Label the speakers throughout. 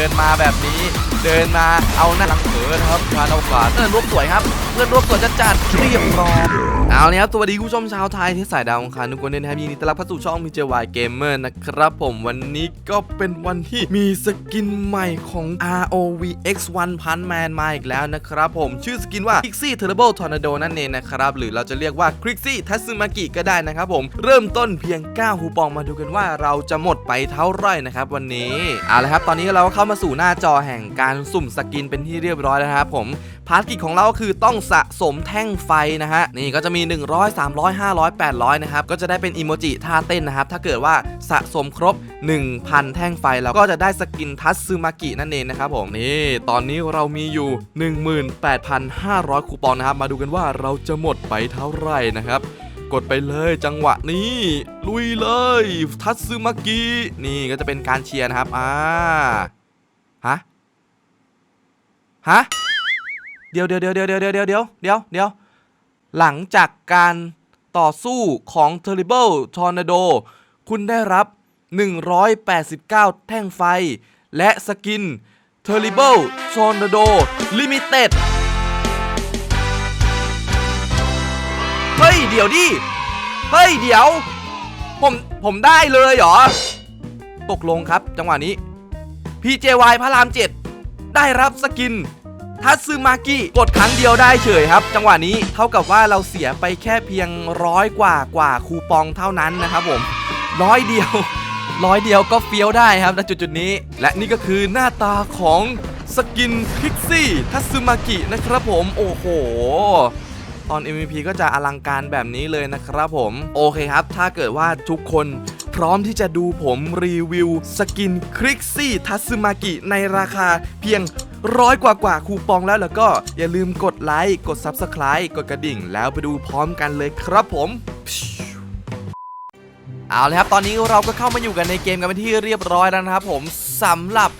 Speaker 1: ดินมาแบบนี้ เดินมาเอาหน้าหลังเผลอนะครับการเอาขวาเพื่อนรวบสวยครับ เพื่อนรวบสวยจะจัดเรียบร้อย เอาเลยครับสวัสดีคุณผู้ชมชาวไทยที่สายดาวของคารทุกคนด้วยนะครับยินดีต้อนรับเข้าสู่ช่องมีเจวายเกมเมอร์นะครับผมวันนี้ก็เป็นวันที่มีสกินใหม่ของ ROV X1 p u n Man มาอีกแล้วนะครับผมชื่อสกินว่า Crixie Terrible Tornado นั่นเองนะครับหรือเราจะเรียกว่า Crixie Tatsumaki ก็ได้นะครับผมเริ่มต้นเพียง 9 ฮูปองมาดูกันว่าเราจะหมดไปเท่าไหร่นะครับวันนี้เอาละครับตอนนี้เราก็เข้ามาสู่หน้าจอแห่งการสุ่มสกินเป็นที่เรียบร้อยแล้วครับผมภารกิจของเราก็คือต้องสะสมแท่งไฟนะฮะนี่ก็จะมี 100 300 500 800นะครับก็จะได้เป็นอีโมจิท่าเต้นนะครับถ้าเกิดว่าสะสมครบ 1,000 แท่งไฟเราก็จะได้สกินทัตซึมากินั่นเองนะครับผมนี่ตอนนี้เรามีอยู่ 18,500 คูปองนะครับมาดูกันว่าเราจะหมดไปเท่าไหร่นะครับกดไปเลยจังหวะนี้ ลุยเลย ทัตซึมากินี่ก็จะเป็นการเชียร์นะครับอ่าฮะฮะ เดี๋ยวเดี๋ยวเดี๋ยวเดี๋ยวเดี๋ยวเดี๋ยวเดี๋ยวเดี๋ยวเดี๋ยวหลังจากการต่อสู้ของ Terrible Tornado คุณได้รับ 189 แท่งไฟ และสกิน Terrible Tornado Limited เฮ้ย เดี๋ยวดิ เฮ้ย เดี๋ยว ผม ผมได้เลยเหรอ ตกลงครับจังหวะนี้ PJY พระราม 7 ได้รับสกิน ทัตซึมากิกดครั้งเดียวได้เฉยครับ จังหวะนี้เท่ากับว่าเราเสียไปแค่เพียงร้อยกว่ากว่าคูปองเท่านั้นนะครับผมร้อยเดียวร้อยเดียวก็เฟี้ยวได้ครับณจุดจุดนี้ และนี่ก็คือหน้าตาของสกินพิกซี่ทัตซึมากินะครับผมโอ้โหตอน MVP ก็จะอลังการแบบนี้เลยนะครับผมโอเคครับ ถ้าเกิดว่าทุกคนพร้อมที่จะดูผมรีวิวสกินคริกซี่ทัตซึมากิในราคาเพียง ร้อยกว่ากว่าคูปองแล้วแล้วก็อย่าลืมกดไลค์กด Subscribe กดกระดิ่ง แล้วไปดูพร้อมกันเลยครับผมเอาเลยครับ ตอนนี้เราก็เข้ามาอยู่กันในเกมกันเป็นที่เรียบร้อยแล้วนะครับผมสำหรับ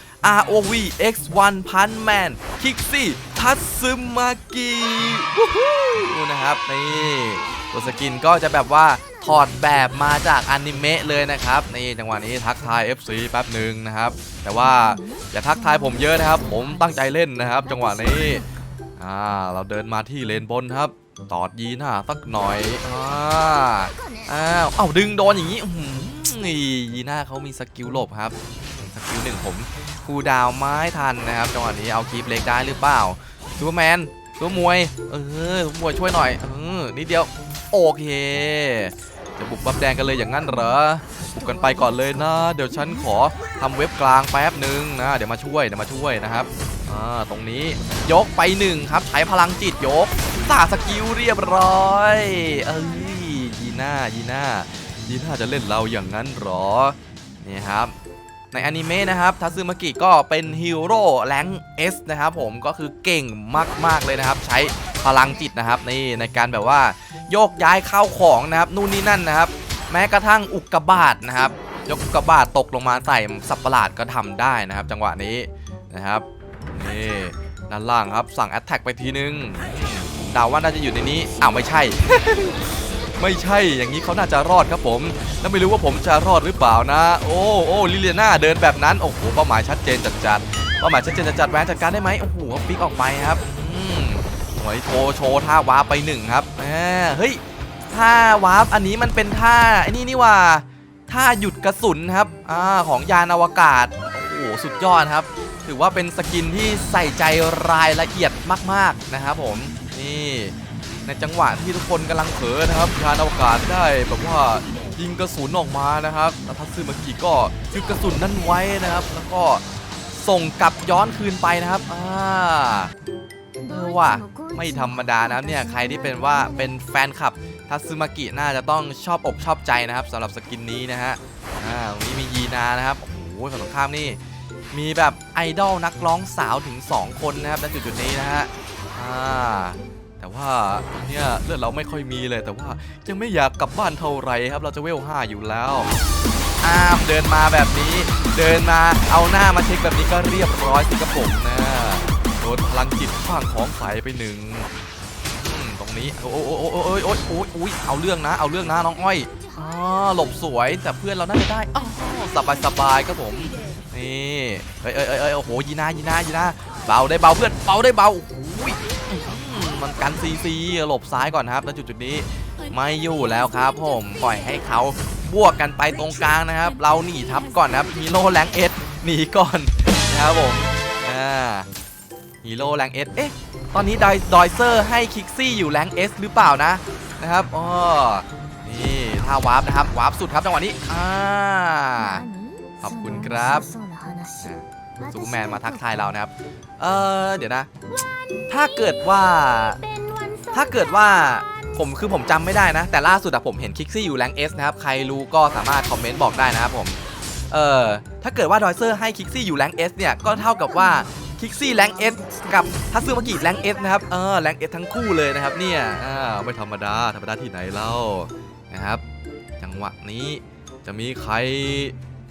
Speaker 1: ROV X1 Punch Man Kixi Tatsumaki วู้ฮู้นะครับ นี่ตัวสกินก็จะแบบว่า อดแบบมาจากอนิเมะเลยนะครับนี่จังหวะนี้ทักทาย FC แป๊บหนึ่งนะครับ แต่ว่าอย่าทักทายผมเยอะนะครับ ผมตั้งใจเล่นนะครับ จังหวะนี้อ่าเราเดินมาที่เลนบนครับตอดยีหน้าสักหน่อยอ่าอ้าวเอ้าดึงโดนอย่างนี้นี่ยีน่าเขามีสกิลหลบครับสกิลหนึ่งผมคูดาวไม้ทันนะครับจังหวะนี้เอาคีปเล็กได้หรือเปล่าซูเปอร์แมนซูเปอร์มวยเออซูเปอร์มวยช่วยหน่อยเออนิดเดียวโอเค จะบุกบับแดงกันเลยอย่างนั้นเหรอบุกกันไปก่อนเลยนะ เดี๋ยวฉันขอทำเว็บกลางแป๊บหนึ่งนะ เดี๋ยวมาช่วยเดี๋ยวมาช่วยนะครับอ่าตรงนี้ยกไปหนึ่งครับใช้พลังจิตยกสาสกิลเรียบร้อยเอ้ยยีน่ายีน่ายีน่าจะเล่นเราอย่างนั้นเหรอนี่ครับในอนิเมะนะครับทัซึมากิก็เป็นฮีโร่แรงเอสนะครับผมก็คือเก่งมาก ๆ เลยนะครับ ใช้ พลังจิตนะครับนี่ในการแบบว่าโยกย้ายเข้าของนะครับนู่นนี่นั่นนะครับ แม้กระทั่งอุกกาบาตนะครับยกอุกกาบาตตกลงมาใส่สัตว์ประหลาดก็ทำได้นะครับ จังหวะนี้นะครับนี่ด้านล่างครับสั่งแอตแทกไปทีนึงเดาว่าน่าจะอยู่ในนี้อ้าวไม่ใช่ ไม่ใช่อย่างนี้เขาน่าจะรอดครับผม แล้วไม่รู้ว่าผมจะรอดหรือเปล่านะ โอ้โอ้ลิเลียนาเดินแบบนั้นโอ้โหเป้าหมายชัดเจนจัดจัดเป้าหมายชัดเจนจัดจัดแหวนจัดการได้ไหมโอ้โหฟิกออกไปครับ อืมหวยโชว์โชว์ท่าวาร์ปไปหนึ่งครับเฮ้ยท่าวาร์ปอันนี้มันเป็นท่าไอ้นี่นี่ว่าท่าหยุดกระสุนครับอของยานอวกาศโอ้โหสุดยอดครับ ถือว่าเป็นสกินที่ใส่ใจรายละเอียดมาก ๆนะครับผมนี่ในจังหวะที่ทุกคนกำลังเผลอนะครับยานอวกาศได้แบบว่ายิงกระสุนออกมานะครับแล้วทัตซึมากิก็ยึดกระสุนนั้นไว้นะครับ แล้วก็ส่งกลับย้อนคืนไปนะครับอ่า เออว่ะไม่ธรรมดานะครับเนี่ยใครที่เป็นว่าเป็นแฟนคลับทัซึมากิน่าจะต้องชอบอกชอบใจนะครับสำหรับสกินนี้นะฮะอ่าตรงนี้มียีนานะครับโอ้โหฝั่งตรงข้ามนี่มีแบบไอดอลนักร้องสาวถึง 2 คนนะครับณจุดๆนี้นะฮะอ่าแต่ว่าเนี่ยเลือดเราไม่ค่อยมีเลย แต่ว่ายังไม่อยากกลับบ้านเท่าไรครับเราจะเวล5อยู่แล้วอ้ามเดินมาแบบนี้ เดินมาเอาหน้ามาเช็คแบบนี้ก็เรียบร้อยสิครับผมนะ ดพลังจิตขว้างของใสไปหนึ่งตรงนี้โอ้ยโอ้ยโอ้ยโอ้ยโอ้ยโอ้ยเอาเรื่องนะเอาเรื่องนะน้องอ้อยอ๋อหลบสวยแต่เพื่อนเราน่าจะได้อ๋อสบายสบายครับผมนี่เอ้ยเอ้ยเอ้ยโอ้โหยีนายีนายีนาเบาได้เบาเพื่อนเบาได้เบาโอ้ยมันกันซีซีหลบซ้ายก่อนครับแล้วจุดจุดนี้ไม่อยู่แล้วครับผมปล่อยให้เขาบวกกันไปตรงกลางนะครับ เราหนีทับก่อนนะครับฮีโร่แรงเอสหนีก่อนนะครับผมอ่า ฮีโร่แรงเอสเอ๊ะ ตอนนี้ดอยดอยเซอร์ให้คิกซี่อยู่แรงเอสหรือเปล่านะ นะครับอ๋อนี่ท่าวาร์ปนะครับ วาร์ปสุดครับจังหวะนี้ อ่า ขอบคุณครับซูเปอร์แมนมาทักทายเรานะครับ เออเดี๋ยวนะ ถ้าเกิดว่า ถ้าเกิดว่าผมคือผมจำไม่ได้นะ แต่ล่าสุดอะผมเห็นคิกซี่อยู่แรงเอสนะครับ ใครรู้ก็สามารถคอมเมนต์บอกได้นะครับผม เออถ้าเกิดว่าดอยเซอร์ให้คิกซี่อยู่แรงเอสเนี่ย ก็เท่ากับว่า คิกซี่แรงเอสกับทัตสึมากิแรงเอสนะครับเออแรงเอสทั้งคู่เลยนะครับเนี่ยอ่าไม่ธรรมดาธรรมดาที่ไหนเล่านะครับ จังหวะนี้จะมีใคร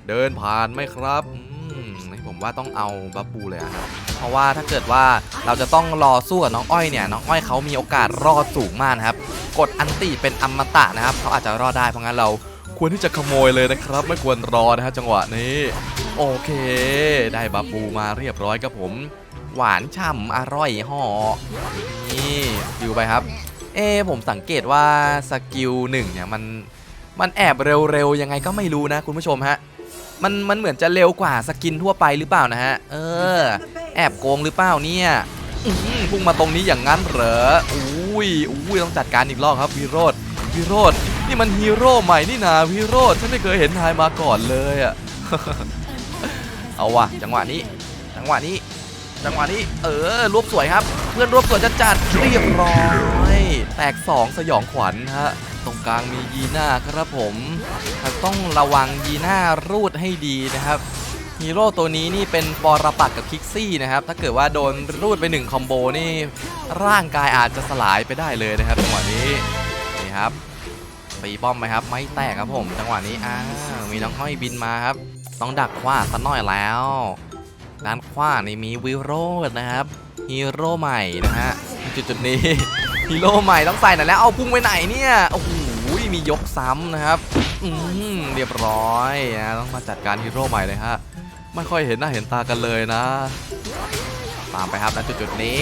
Speaker 1: เดินผ่านไหมครับอืมนี่ผมว่าต้องเอาบับบูเลยอะครับเพราะว่าถ้าเกิดว่าเราจะต้องรอสู้กับน้องอ้อยเนี่ยน้องอ้อยเขามีโอกาสรอดสูงมากนะครับ กดอันติเป็นอมตะนะครับเขาอาจจะรอดได้เพราะงั้นเราควรที่จะขโมยเลยนะครับ ไม่ควรรอนะครับจังหวะนี้ โอเค ได้บับบูมาเรียบร้อยครับผม หวานฉ่ำอร่อยห่อนี่ดูไปครับ เอผมสังเกตว่าสกิลหนึ่งเนี่ยมันมันแอบเร็วๆยังไงก็ไม่รู้นะคุณผู้ชมฮะมันมันเหมือนจะเร็วกว่าสกินทั่วไปหรือเปล่านะฮะ เออ แอบโกงหรือเปล่าเนี่ยพุ่งมาตรงนี้อย่างนั้นเหรอ อุ้ยอุ้ยต้องจัดการอีกรอบครับวิโรธวิโรธนี่มันฮีโร่ใหม่นี่นาวิโรธฉันไม่เคยเห็นนายมาก่อนเลยอะ เอาวะจังหวะนี้ จังหวะนี้ จังหวะนี้ เออรวบสวยครับ เพื่อนรวบสวยจะจัดเรียบร้อยแตก 2 สยองขวัญฮะตรงกลางมียีน่าครับผมต้องระวังยีน่ารูดให้ดีนะครับฮีโร่ตัวนี้นี่เป็นปอรปักกับคิกซี่นะครับ ถ้าเกิดว่าโดนรูดไปหนึ่งคอมโบนี่ร่างกายอาจจะสลายไปได้เลยนะครับจังหวะนี้นี่ครับตีป้อมไหมครับ ไม่แตกครับผม จังหวะนี้อ้ามีน้องห้อยบินมาครับ ต้องดักขว้าสักหน่อยแล้ว ด้านขว้านี่มีวิโรจน์นะครับฮีโร่ใหม่นะฮะจุดจุดนี้ฮีโร่ใหม่ต้องใส่หน่อยแล้วเอาพุ่งไปไหนเนี่ยโอ้โหมียกซ้ำนะครับอืมเรียบร้อยนะต้องมาจัดการฮีโร่ใหม่เลยฮะไม่ค่อยเห็นหน้าเห็นตากันเลยนะ ตามไปครับณจุดจุดนี้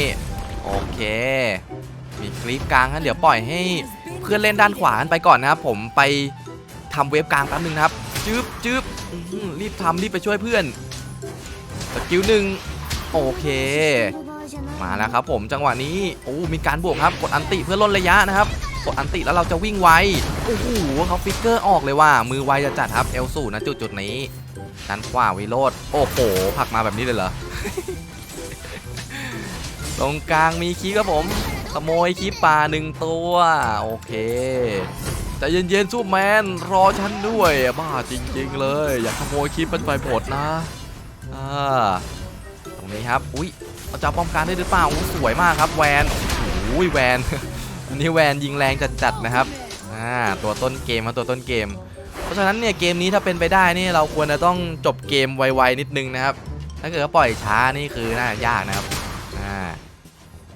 Speaker 1: โอเค มีคลิปกลางฮะเดี๋ยวปล่อยให้เพื่อนเล่นด้านขวากันไปก่อนนะครับผมไปทำเวฟกลางแป๊บนึงนะครับจึ๊บจึ๊บ รีบทำรีบไปช่วยเพื่อนสกิลหนึ่งโอเค มาแล้วครับผมจังหวะนี้โอ้มีการบวกครับกดอันติเพื่อลดระยะนะครับกดอันติแล้วเราจะวิ่งไวโอ้โหเขาฟิกเกอร์ออกเลยว่า มือไวจะจัดครับเอลสูนะจุดจุดนี้ด้านขวาวิโรดโอ้โหผักมาแบบนี้เลยเหรอตรงกลางมีคีครับผมขโมยคีปลาหนึ่งตัว โอเค ใจเย็นๆซูแมนรอฉันด้วยบ้าจริง ๆ เลย อย่าขโมยคีบเป็นไปหมดนะอ่าตรงนี้ครับอุ้ยเราจะป้อมกลารได้หรือเปล่าอู้สวยมากครับแวนโอ้ยแวนอันนี้แวนยิงแรงจัดๆนะครับอ่าตัวต้นเกมมาตัวต้นเกม เพราะฉะนั้นเนี่ยเกมนี้ถ้าเป็นไปได้นี่เราควรจะต้องจบเกมไวๆนิดนึงนะครับถ้าเกิดว่าปล่อยช้านี่คือน่ายากนะครับอ่า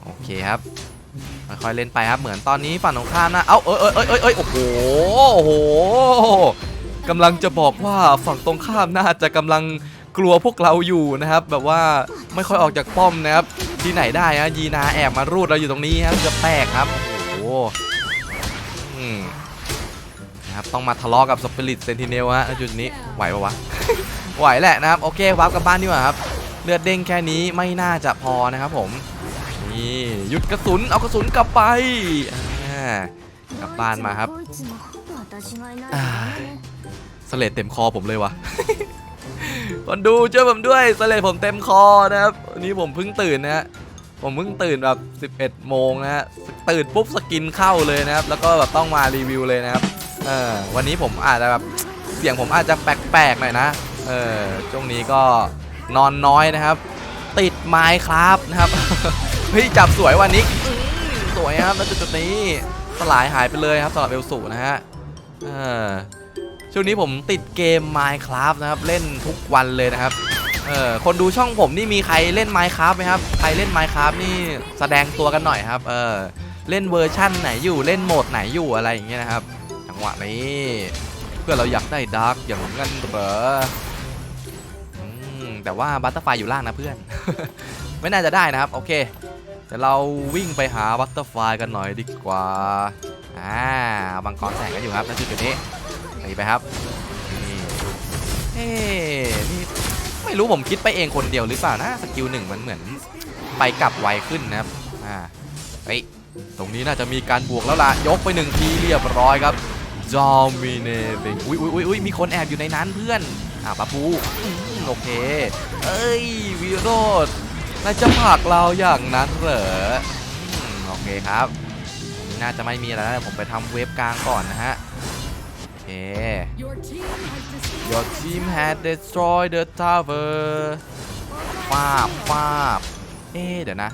Speaker 1: โอเคครับ ค่อยๆเล่นไปครับเหมือนตอนนี้ฝั่งตรงข้ามนะเอ้าเอ้ยเอ้ยเอ้ยเอ้ยเอ้ยโอ้โหโอ้โหกำลังจะบอกว่าฝั่งตรงข้ามน่าจะกำลังกลัวพวกเราอยู่นะครับ แบบว่าไม่ค่อยออกจากป้อมนะครับที่ไหนได้ฮะยีนาแอบมารูดเราอยู่ตรงนี้ครับจะแตกครับโอ้โหนะครับต้องมาทะเลาะกับสปิริตเซนติเนลฮะณจุดนี้ไหวปะวะไหวแหละนะครับโอเควาร์ปกลับบ้านดีกว่าครับเลือดเด้งแค่นี้ไม่น่าจะพอนะครับผม นี่หยุดกระสุนเอากระสุนกลับไปกลับบ้านมาครับสเลดเต็มคอผมเลยวะคนดูช่วยผมด้วยสเลดผมเต็มคอนะครับวันนี้ผมเพิ่งตื่นนะฮะผมเพิ่งตื่นแบบ 11 โมงนะฮะตื่นปุ๊บสกินเข้าเลยนะครับ แล้วก็แบบต้องมารีวิวเลยนะครับเออวันนี้ผมอาจจะแบบเสียงผมอาจจะแปลกๆหน่อยนะเออช่วงนี้ก็นอนน้อยนะครับ ติดไม้ครับนะครับ เฮ้ยจับสวยวันนี้สวยครับแล้วจุดๆนี้สลายหายไปเลยครับสำหรับเอลสูนะฮะช่วงนี้ผมติดเกม Minecraft นะครับ เล่นทุกวันเลยนะครับเออคนดูช่องผมนี่มีใครเล่น Minecraft ไหมครับ ใครเล่น Minecraft นี่แสดงตัวกันหน่อยครับ เออเล่นเวอร์ชั่นไหนอยู่เล่นโหมดไหนอยู่อะไรอย่างเงี้ยนะครับจังหวะนี้เพื่อเราอยากได้ดาร์กอย่างนั้นเหรออืมแต่ว่าบัตเตอร์ไฟอยู่ล่างนะเพื่อน ไม่น่าจะได้นะครับ โอเค เดี๋ยวเราวิ่งไปหาบัตเตอร์ไฟกันหน่อยดีกว่า อ่าบังกรแสงกันอยู่ครับณจุดนี้นี่ไปครับนี่เอ๊นี่ไม่รู้ผมคิดไปเองคนเดียวหรือเปล่านะสกิลหนึ่งมันเหมือนไปกลับไวขึ้นนะครับ อ่าเฮ้ยตรงนี้น่าจะมีการบวกแล้วล่ะ ยกไปหนึ่งทีเรียบร้อยครับจอมิเนติงอุ้ยอุ้ยอุ้ยอุ้ยมีคนแอบอยู่ในนั้นเพื่อน อ่าปะปูโอเค เอ้ยวิโรด นายจะผลักเราอย่างนั้นเหรอโอเคครับ น่าจะไม่มีอะไรแล้วผมไปทำเว็บกลางก่อนนะฮะโอเค
Speaker 2: Your team has destroyed
Speaker 1: Your team had destroyed the tower ฟาบฟาบเอ๊เดี๋ยวนะ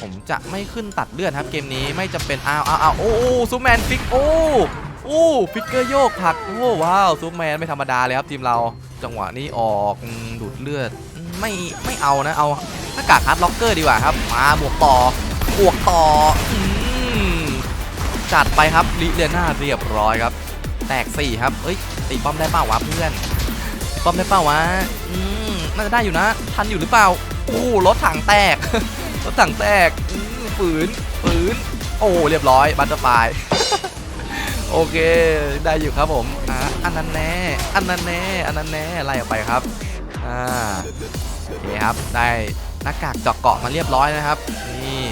Speaker 1: ผมจะไม่ขึ้นตัดเลือดครับเกมนี้ไม่จำเป็นอ้าวอ้าวอ้าวโอ้ซูแมนฟิกโอ้โอ้ฟิกเกอร์โยกผลักโอ้ว้าวซูแมนไม่ธรรมดาเลยครับทีมเราจังหวะนี้ออกดูดเลือด ไม่ไม่เอานะเอาหน้ากากฮาร์ดล็อกเกอร์ดีกว่าครับ มาบวกต่อบวกต่ออืมจัดไปครับลิเลียนาเรียบร้อยครับ แตกสี่ครับเอ้ยตีป้อมได้เปล่าวะเพื่อนตีป้อมได้เปล่าวะอืมน่าจะได้อยู่นะ ทันอยู่หรือเปล่าโอ้รถถังแตกรถถังแตกอืมฝืนฝืนโอ้เรียบร้อยบัตเตอร์ไฟโอเค ได้อยู่ครับผมอะอันนั้นแน่ อันนั้นแน่ อันนั้นแน่ไล่ออกไปครับ อ่าโอเคครับได้หน้ากากเจาะเกาะมาเรียบร้อยนะครับ นี่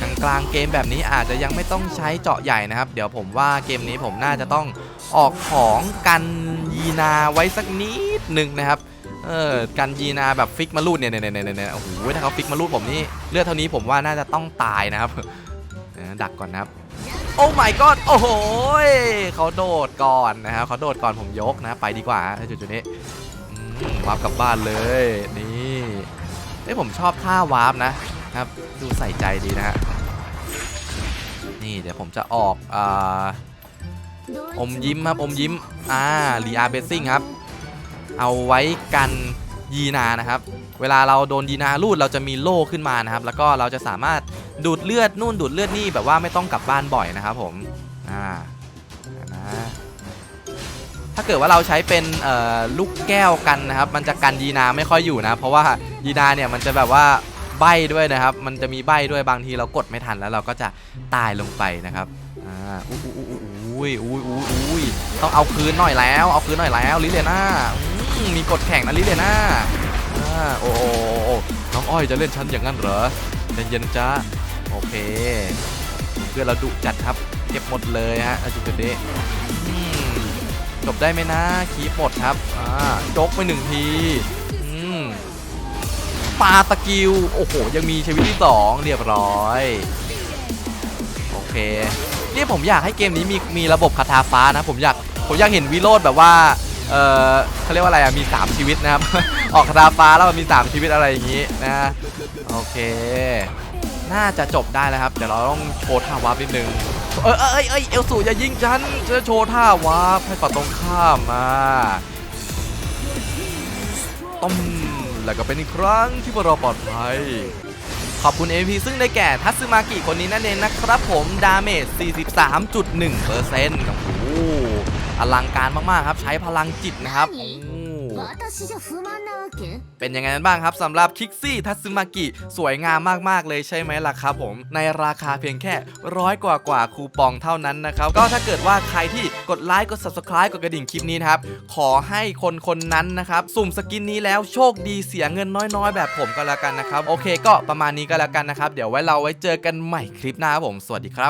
Speaker 1: กลางกลางเกมแบบนี้อาจจะยังไม่ต้องใช้เจาะใหญ่นะครับ เดี๋ยวผมว่าเกมนี้ผมน่าจะต้องออกของกันยีนาไว้สักนิดหนึ่งนะครับเออกันยีนาแบบฟิกมารูดเนี่ยเนี่ยเนี่ยเนี่ยโอ้โหถ้าเขาฟิกมารูดผมนี่เลือดเท่านี้ผมว่าน่าจะต้องตายนะครับดักก่อนนะครับ โอ้ my god โอ้โหเขาโดดก่อนนะครับเขาโดดก่อนผมยกนะไปดีกว่าถ้าจุดๆนี้ วาร์ปกลับบ้านเลยนี่เอ้ยผมชอบท่าวาร์ปนะครับดูใส่ใจดีนะฮะนี่เดี๋ยวผมจะออกอ่าอมยิ้มครับอมยิ้มอ่ารีอาร์เบสซิ่งครับ เอาไว้กันยีนานะครับ เวลาเราโดนยีนาลูดเราจะมีโล่ขึ้นมานะครับ แล้วก็เราจะสามารถดูดเลือดนู่นดูดเลือดนี่แบบว่าไม่ต้องกลับบ้านบ่อยนะครับผมอ่านะ ถ้าเกิดว่าเราใช้เป็นลูกแก้วกันนะครับ มันจะกันยีนาไม่ค่อยอยู่นะ เพราะว่ายีนาเนี่ยมันจะแบบว่าใบด้วยนะครับ มันจะมีใบด้วยบางทีเรากดไม่ทันแล้วเราก็จะตายลงไปนะครับอ่าอู้อู้อู้อู้อุ้ยอุ้ยอุ้ยอุ้ยต้องเอาคืนหน่อยแล้ว เอาคืนหน่อยแล้วลิเลน่ามมีกดแข่งนะลิเลน่าอ่าโอ้โอ้น้องอ้อยจะเล่นฉันอย่างนั้นเหรอเย็นจ้าโอเค เพื่อเราดุจัดครับ เก็บหมดเลยฮะอาจุดเดะ จบได้ไหมนะคีบหมดครับอ่าจกไปหนึ่งทีอืมปาตะกิวโอ้โห ยังมีชีวิตที่สองเรียบร้อย โอเคเนี่ยผมอยากให้เกมนี้มีมีระบบคาถาฟ้านะ ผมอยากผมอยากเห็นวิโรดแบบว่าเออเขาเรียกว่าอะไรอะมี 3 ชีวิตนะครับ ออกคาถาฟ้าแล้วมันมี 3 ชีวิตอะไรอย่างนี้นะโอเค น่าจะจบได้แล้วครับ เดี๋ยวเราต้องโชว์ท่าวาร์ปนิดนึง เอ้ยเอ้ยเอ้ยเอลสูอย่ายิงฉันจะโชว์ท่าวาร์ปให้ฝั่งตรงข้ามมาต้มแล้วก็เป็นอีกครั้งที่พวกเราปลอดภัย ขอบคุณ MP ซึ่งได้แก่ทัตสึมากิคนนี้นั่นเองนะครับผม ดาเมจ 43.1เปอร์เซ็นต์โอ้โหอลังการมาก ๆ ครับ ใช้พลังจิตนะครับโอ้ เป็นยังไงกันบ้างครับสำหรับคิกซี่ทัตสึมากิสวยงามมากๆเลยใช่ไหมล่ะครับผม ในราคาเพียงแค่ร้อยกว่ากว่าคูปองเท่านั้นนะครับก็ถ้าเกิดว่าใครที่กดไลค์กด subscribe กดกระดิ่งคลิปนี้นะครับขอให้คนคนนั้นนะครับสุ่มสกินนี้แล้วโชคดีเสียเงินน้อยๆ แบบผมก็แล้วกันนะครับโอเค ก็ประมาณนี้ก็แล้วกันนะครับเดี๋ยวไว้เราไว้เจอกันใหม่คลิปหน้าครับผมสวัสดีครับ